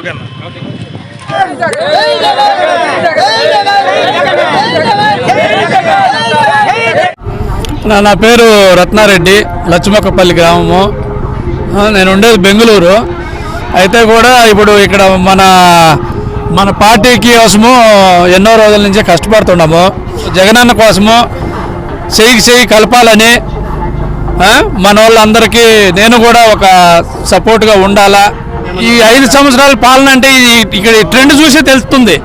ఓకేనా? నా- నా పేరు రత్నారెడ్డి లచ్చిమొక్కపల్లి గ్రామము. నేను ఉండేది బెంగళూరు. అయితే కూడా ఇప్పుడు ఇక్కడ మన మన పార్టీకి కోసము ఎన్నో రోజుల నుంచి కష్టపడుతున్నాము. జగనన్న కోసము చెయ్యికి చెయ్యి కలపాలని మన వాళ్ళందరికీ నేను కూడా ఒక సపోర్ట్గా ఉండాలా? ఈ ఐదు సంవత్సరాల పాలన అంటే ఇక్కడ ఈ ట్రెండ్ చూసే తెలుస్తుంది.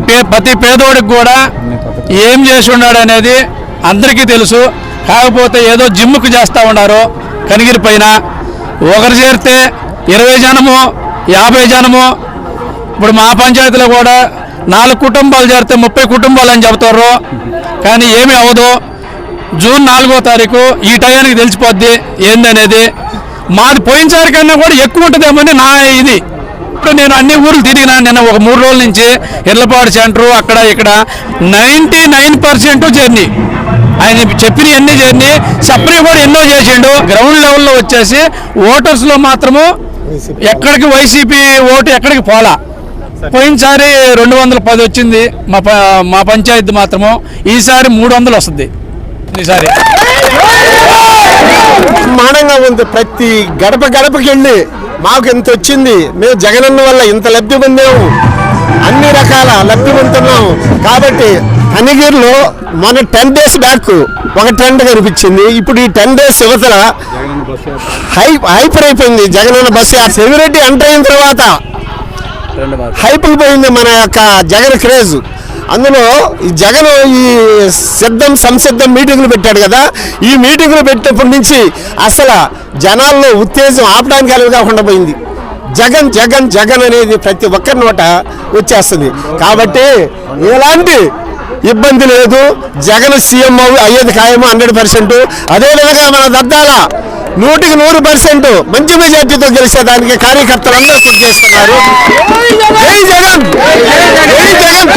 పే- ప్రతి పేదోడికి కూడా ఏం చేసి ఉన్నాడు అనేది అందరికీ తెలుసు. కాకపోతే ఏదో జిమ్కు చేస్తూ ఉన్నారు కనిగిరి పైన. ఒకరు చేరితే ఇరవై జనము యాభై జనము ఇప్పుడు మా పంచాయతీలో కూడా నాలుగు కుటుంబాలు చేరితే ముప్పై కుటుంబాలు అని చెబుతారు. కానీ ఏమీ అవ్వదు. జూన్ నాలుగో తారీఖు ఈ టయానికి తెలిసిపోద్ది ఏందనేది. మాది పోయినసారి కన్నా కూడా ఎక్కువ ఉంటుందేమని నా ఇది. ఇప్పుడు నేను అన్ని ఊర్లు తిరిగినా నిన్న ఒక మూడు రోజుల నుంచి ఇర్లపాడు సెంటరు అక్కడ ఇక్కడ నైంటీ నైన్ పర్సెంట్ జర్నీ. ఆయన చెప్పిన అన్ని జర్నీ సప్రీ కూడా ఎన్నో చేసిండు. గ్రౌండ్ లెవెల్లో వచ్చేసి ఓటర్స్లో మాత్రము ఎక్కడికి వైసీపీ ఓటు ఎక్కడికి పోలా. పోయినసారి రెండు వందల పది వచ్చింది మా ప- మా పంచాయతీ మాత్రము. ఈసారి మూడు వందలు వస్తుంది. ఈసారి. బ్రహ్మాండంగా ఉంది. ప్రతి గడప గడపకి వెళ్ళి మాకు ఇంత వచ్చింది? మేము జగనన్న వల్ల ఇంత లబ్ధి పొందాము. అన్ని రకాల లబ్ధి పొందుతున్నాము. కాబట్టి కనిగిరిలో మన టెన్ డేస్ బ్యాక్ ఒక ట్రెండ్ కనిపించింది. ఇప్పుడు ఈ టెన్ డేస్ యువతల హై హైపర్ అయిపోయింది. జగనన్న బస్సు ఆ సెవిరెడ్డి ఎంటర్ అయిన తర్వాత హైప్ పోయింది మన యొక్క జగన్ క్రేజ్. అందులో ఈ జగన్ ఈ సిద్ధం సంసిద్ధం మీటింగ్లు పెట్టాడు కదా. ఈ మీటింగ్లు పెట్టినప్పటి నుంచి అసలు జనాల్లో ఉత్తేజం ఆపడానికి అలవి కాకుండా పోయింది. జగన్ జగన్ జగన్ అనేది ప్రతి ఒక్కరి నోట వచ్చేస్తుంది. కాబట్టి ఎలాంటి ఇబ్బంది లేదు. జగన్ సీఎం అయ్యేది ఖాయము? Hundred percent. అదేవిధంగా మన దద్దాల నూటికి నూరు పర్సెంట్ మంచి మెజార్టీతో గెలిచేదానికి కార్యకర్తలందరూ కృషి చేస్తున్నారు. జై జగన్! జై జగన్!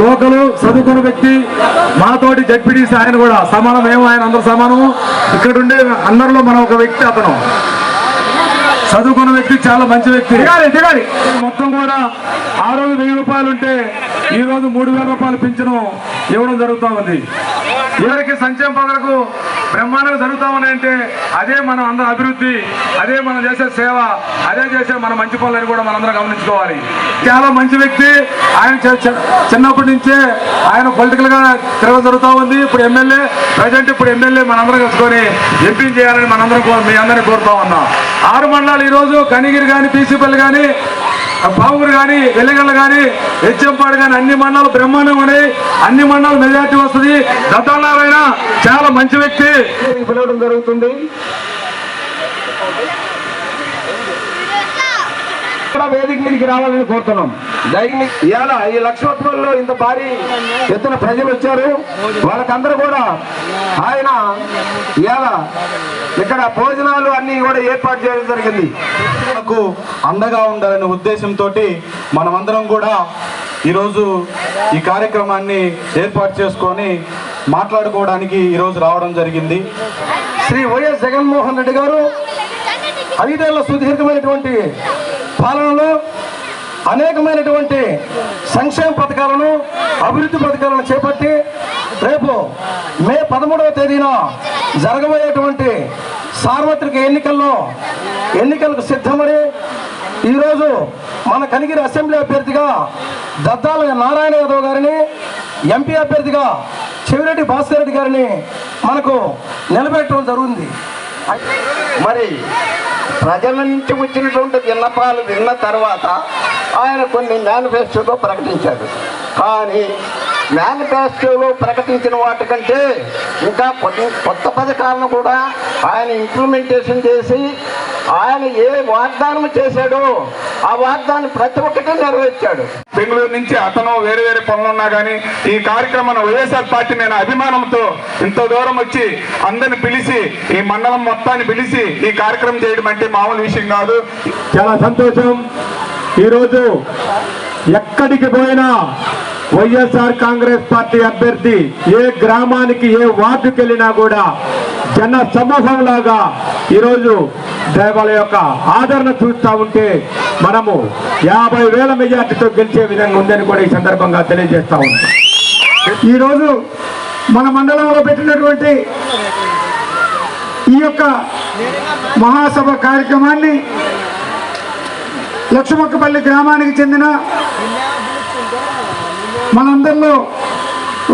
లోకలు చదువుకున్న వ్యక్తి మాతోటి జడ్పీటీసీ ఆయన కూడా సమానం మేము ఆయన అందరు సమానము. ఇక్కడ ఉండే అందరిలో మనం ఒక వ్యక్తి అతను. చదువుకున్న వ్యక్తి చాలా మంచి వ్యక్తి. దిగాలి మొత్తం కూడా ఆ రోజు వెయ్యి రూపాయలు ఉంటే ఈ రోజు మూడు వేల రూపాయలు పింఛను ఇవ్వడం జరుగుతూ ఉంది. ఎవరికి సంక్షేమ పథకాలకు బ్రహ్మాండంగా జరుగుతా ఉన్నాయంటే అదే మనం అందరం అభివృద్ధి అదే మనం చేసే సేవ అదే చేసే మన మంచి పనులని కూడా మనందరం గమనించుకోవాలి. చాలా మంచి వ్యక్తి. ఆయన చి- చిన్నప్పటి నుంచే ఆయన పొలిటికల్గా తిరగ జరుగుతూ ఉంది. ఇప్పుడు ఎమ్మెల్యే ప్రజెంట్ ఇప్పుడు ఎమ్మెల్యే మనందరం కలుసుకొని ఎంపీ చేయాలని మనందరం మీ అందరినీ కోరుతా ఉన్నాం. ఆరు మండలాలు ఈరోజు కనిగిరి కానీ పీసీపల్లి కానీ పావురు కానీ వెల్లిగల్ల కానీ హెచ్ఎంపాడు కానీ అన్ని మండలాలు బ్రహ్మాండం ఉన్నాయి. అన్ని మండలాలు మెజార్టీ వస్తుంది. దత్తానారాయణ చాలా మంచి వ్యక్తి. పిలవడం జరుగుతుంది. వేదిక మీదకి రావాలని కోరుతున్నాం. ఇవాళ ఈ లక్ష్మత్వంలో ఇంత భారీ ఎత్తున ప్రజలు వచ్చారు వాళ్ళకందరూ కూడా ఆయన ఇవాళ ఇక్కడ భోజనాలు అన్ని కూడా ఏర్పాటు చేయడం జరిగింది. మనకు అండగా ఉండాలనే ఉద్దేశంతో మనమందరం కూడా ఈరోజు ఈ కార్యక్రమాన్ని ఏర్పాటు చేసుకొని మాట్లాడుకోవడానికి ఈరోజు రావడం జరిగింది. శ్రీ వైఎస్ జగన్మోహన్ రెడ్డి గారు ఐదేళ్ళ సుదీర్ఘమైనటువంటి పాలనలో అనేకమైనటువంటి సంక్షేమ పథకాలను అభివృద్ధి పథకాలను చేపట్టి రేపు మే పదమూడవ తేదీన జరగబోయేటువంటి సార్వత్రిక ఎన్నికల్లో ఎన్నికలకు సిద్ధమని ఈరోజు మన కనిగిరి అసెంబ్లీ అభ్యర్థిగా దద్దాల నారాయణ యాదవ్ గారిని ఎంపీ అభ్యర్థిగా చెవిరెడ్డి భాస్కర్ రెడ్డి గారిని మనకు నిలబెట్టడం జరుగుతుంది. మరి ప్రజల నుంచి వచ్చినటువంటి విన్నపాలు విన్న తర్వాత ఆయన కొన్ని మేనిఫెస్టోలో ప్రకటించాడు. కానీ మేనిఫెస్టోలో ప్రకటించిన వాటికంటే ఇంకా కొన్ని కొత్త పథకాలను కూడా ఆయన ఇంప్లిమెంటేషన్ చేసి ఆయన ఏ వాగ్దానం చేశాడో ఆ వాగ్దానం ప్రతి ఒక్కటి నెరవేర్చాడు. బెంగళూరు నుంచి అతను వేరే వేరే పనులు ఉన్నా కానీ ఈ కార్యక్రమాన్ని వైఎస్ఆర్ పార్టీ నేను అభిమానంతో ఇంత దూరం వచ్చి అందరిని పిలిచి ఈ మండలం మొత్తాన్ని పిలిచి ఈ కార్యక్రమం చేయడం అంటే మామూలు విషయం కాదు. చాలా సంతోషం. ఈరోజు ఎక్కడికి పోయినా వైఎస్ఆర్ కాంగ్రెస్ పార్టీ అభ్యర్థి ఏ గ్రామానికి ఏ వార్డుకి వెళ్ళినా కూడా జన సమూహంలాగా ఈరోజు వాళ్ళ యొక్క ఆదరణ చూస్తూ ఉంటే మనము యాభై వేల మెజార్టీతో గెలిచే విధంగా ఉందని కూడా ఈ సందర్భంగా తెలియజేస్తా ఉన్నాం. ఈరోజు మన మండలంలో పెట్టినటువంటి ఈ యొక్క మహాసభ కార్యక్రమాన్ని లక్ష్మక్కపల్లి గ్రామానికి చెందిన మనందరిలో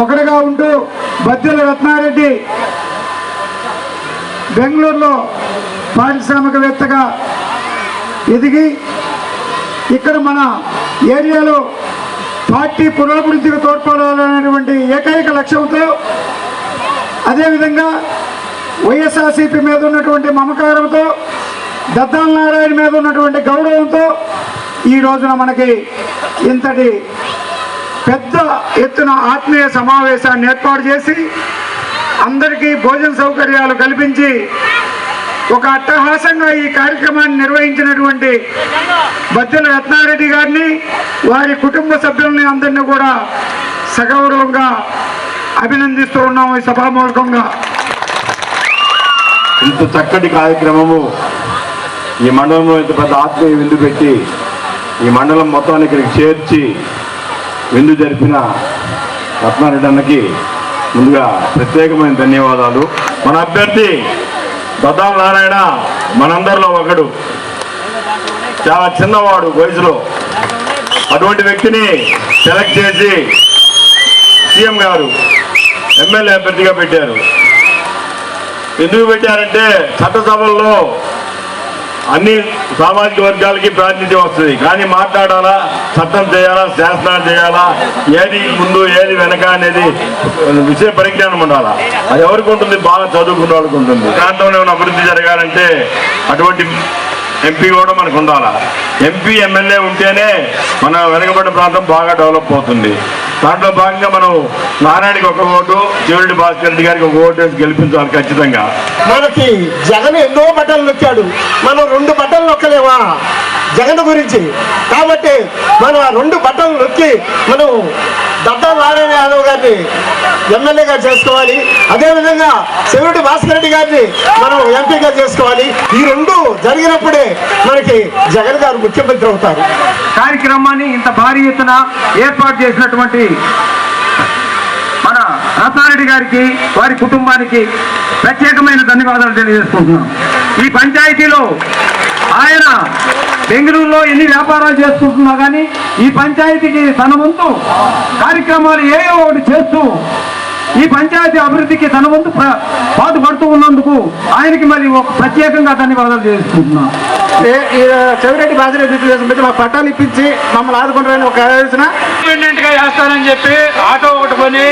ఒకటిగా ఉంటూ బద్దెల రత్నారెడ్డి బెంగళూరులో పారిశ్రామికవేత్తగా ఎదిగి ఇక్కడ మన ఏరియాలో పార్టీ పురోభివృద్ధికి తోడ్పడాలనేటువంటి ఏకైక లక్ష్యంతో అదేవిధంగా వైఎస్ఆర్సీపీ మీద ఉన్నటువంటి మమకారంతో దద్దాల నారాయణ మీద ఉన్నటువంటి గౌరవంతో ఈ రోజున మనకి ఇంతటి పెద్ద ఎత్తున ఆత్మీయ సమావేశాన్ని ఏర్పాటు చేసి అందరికీ భోజన సౌకర్యాలు కల్పించి ఒక అట్టహాసంగా ఈ కార్యక్రమాన్ని నిర్వహించినటువంటి బద్దెల రత్నారెడ్డి గారిని వారి కుటుంబ సభ్యులని అందరినీ కూడా సగౌరవంగా అభినందిస్తూ ఉన్నాము ఈ సభామూలకంగా ఇంత చక్కటి కార్యక్రమము ఈ మండలంలో ఇంత పెద్ద ఆత్మీయ విందు పెట్టి ఈ మండలం మొత్తాన్ని ఇక్కడికి చేర్చి విందు జరిపిన రత్నారెడ్డి అన్నకి ముందుగా ప్రత్యేకమైన ధన్యవాదాలు. మన అభ్యర్థి దద్దాల నారాయణ మనందరిలో ఒకడు. చాలా చిన్నవాడు వయసులో. అటువంటి వ్యక్తిని సెలెక్ట్ చేసి సీఎం గారు ఎమ్మెల్యే అభ్యర్థిగా పెట్టారు. ఎందుకు పెట్టారంటే చట్టసభల్లో అన్ని సామాజిక వర్గాలకి ప్రాతినిధ్యం వస్తుంది. కానీ మాట్లాడాలా చట్టం చేయాలా శాసనాలు చేయాలా ఏది ముందు ఏది వెనక అనేది విషయ పరిజ్ఞానం ఉండాలా? అది ఎవరికి ఉంటుంది? బాగా చదువుకున్న వాళ్ళకి ఉంటుంది. ప్రాంతంలో ఏమైనా అభివృద్ధి జరగాలంటే అటువంటి ఎంపీ కూడా మనకు ఉండాలా? ఎంపీ ఎమ్మెల్యే ఉంటేనే మన వెనుకబడిన ప్రాంతం బాగా డెవలప్ అవుతుంది. దాంట్లో భాగంగా మనం నారాయణకి ఒక ఓటు చెవిరెడ్డి భాస్కర్ రెడ్డి గారికి ఒక ఓటు వేసి గెలిపించాలి ఖచ్చితంగా. మనకి జగన్ ఎన్నో బట్టలు నొక్కాడు. మనం రెండు బట్టలు నొక్కలేమా? జగన్ గురించి. కాబట్టి మనం ఆ రెండు బట్టలు నొక్కి మనం దత్తా నారాయణ యాదవ్ గారిని ఎమ్మెల్యేగా చేసుకోవాలి. అదేవిధంగా శివరెడ్డి భాస్కర్ రెడ్డి గారిని మనం ఎంపీగా చేసుకోవాలి. ఈ రెండు జరిగినప్పుడే మనకి జగన్ గారు ముఖ్యమంత్రి అవుతారు. కార్యక్రమాన్ని ఇంత భారీ ఎత్తున ఏర్పాటు చేసినటువంటి మన రత్నారెడ్డి గారికి వారి కుటుంబానికి ప్రత్యేకమైన ధన్యవాదాలు తెలియజేసుకుంటున్నాం. ఈ పంచాయతీలో ఆయన బెంగళూరులో ఎన్ని వ్యాపారాలు చేసుకుంటున్నా కానీ ఈ పంచాయతీకి తన వంతు కార్యక్రమాలు ఏవో ఒకటి చేస్తూ ఈ పంచాయతీ అభివృద్ధికి తన వంతు ప్ర- పాటుపడుతూ ఉన్నందుకు ఆయనకి మరి ఒక ప్రత్యేకంగా ధన్యవాదాలు చేసుకుంటున్నాం చెవిరెడ్డి బాధ్యత పెట్టి మా పట్టాలు ఇప్పించి మమ్మల్ని ఆదుకుంటారని ఒక ఆలోచన. ఇండిపెండెంట్గా చేస్తానని చెప్పి ఆటో ఒకటి కొని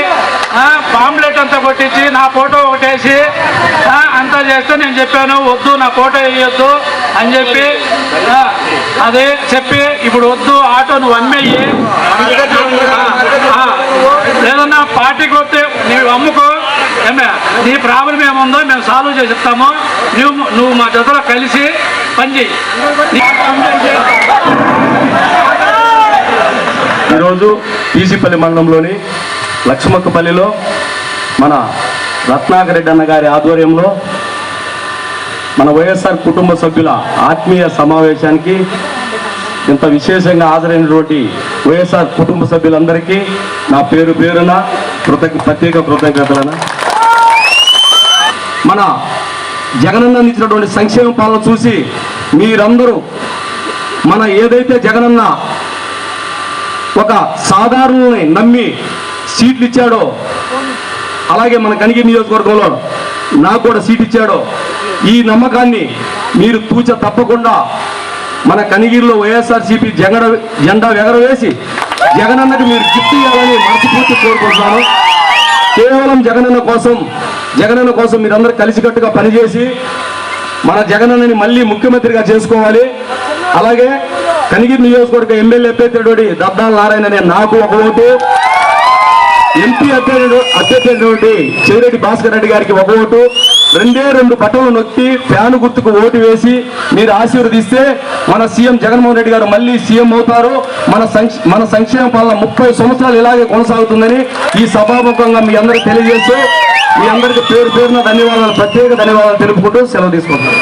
ఆ, పాంప్లెట్ అంతా కొట్టించి నా ఫోటో ఒకటి వేసి ఆ, అంతా చేస్తే నేను చెప్పాను వద్దు నా ఫోటో వేయొద్దు. అని చెప్పి అదే చెప్పి ఇప్పుడు వద్దు ఆటో నువ్వు అమ్మేయి లేదన్నా పార్టీకి వస్తే నీవు అమ్ముకో. ఏమే నీ ప్రాబ్లం ఏముందో మేము సాల్వ్ చేసి చెప్తాము. నువ్వు నువ్వు మా జతలో కలిసి పని ఈరోజు పీసీపల్లి మండలంలోని లక్ష్మక్కపల్లిలో మన రత్నాకర్ రెడ్డి అన్న గారి ఆధ్వర్యంలో మన వైఎస్ఆర్ కుటుంబ సభ్యుల ఆత్మీయ సమావేశానికి ఇంత విశేషంగా హాజరైనటువంటి వైఎస్ఆర్ కుటుంబ సభ్యులందరికీ నా పేరు పేరున కృతజ్ఞ ప్రత్యేక కృతజ్ఞతలన. మన జగనన్న ఇచ్చినటువంటి సంక్షేమ పాలన చూసి మీరందరూ మన ఏదైతే జగనన్న ఒక సాధారణని నమ్మి సీట్లు ఇచ్చాడో అలాగే మన కనిగి నియోజకవర్గంలో నాకు కూడా సీట్ ఇచ్చాడో ఈ నమ్మకాన్ని మీరు తూచ తప్పకుండా మన కనిగిరిలో వైఎస్ఆర్సీపీ జగడ జెండా ఎగరవేసి జగనన్నకు మీరు గిఫ్ట్ ఇవ్వాలని మనస్ఫూర్తి కోరుకుంటున్నాను. కేవలం జగనన్న కోసం జగనన్న కోసం మీరందరూ కలిసికట్టుగా పనిచేసి మన జగనన్నని మళ్ళీ ముఖ్యమంత్రిగా చేసుకోవాలి. అలాగే కనిగిరి నియోజకవర్గ ఎమ్మెల్యే అభ్యర్థి దద్దాల నారాయణ అనే నాకు ఒక ఓటు. ఎంపీ అభ్యర్థి అభ్యర్థి చెవిరెడ్డి భాస్కర్ రెడ్డి గారికి ఒక ఓటు. రెండే రెండు బటన్లు నొక్కి ఫ్యాన్ గుర్తుకు ఓటు వేసి మీరు ఆశీర్వదిస్తే మన సీఎం జగన్మోహన్ రెడ్డి గారు మళ్ళీ సీఎం అవుతారు మన మన సంక్షేమ పాలన ముప్పై సంవత్సరాలు ఇలాగే కొనసాగుతుందని ఈ సభాముఖంగా మీ అందరికి తెలియజేస్తూ మీ అందరికీ పేరు పేరున ధన్యవాదాలు ప్రత్యేక ధన్యవాదాలు తెలుపుకుంటూ సెలవు తీసుకుంటున్నాను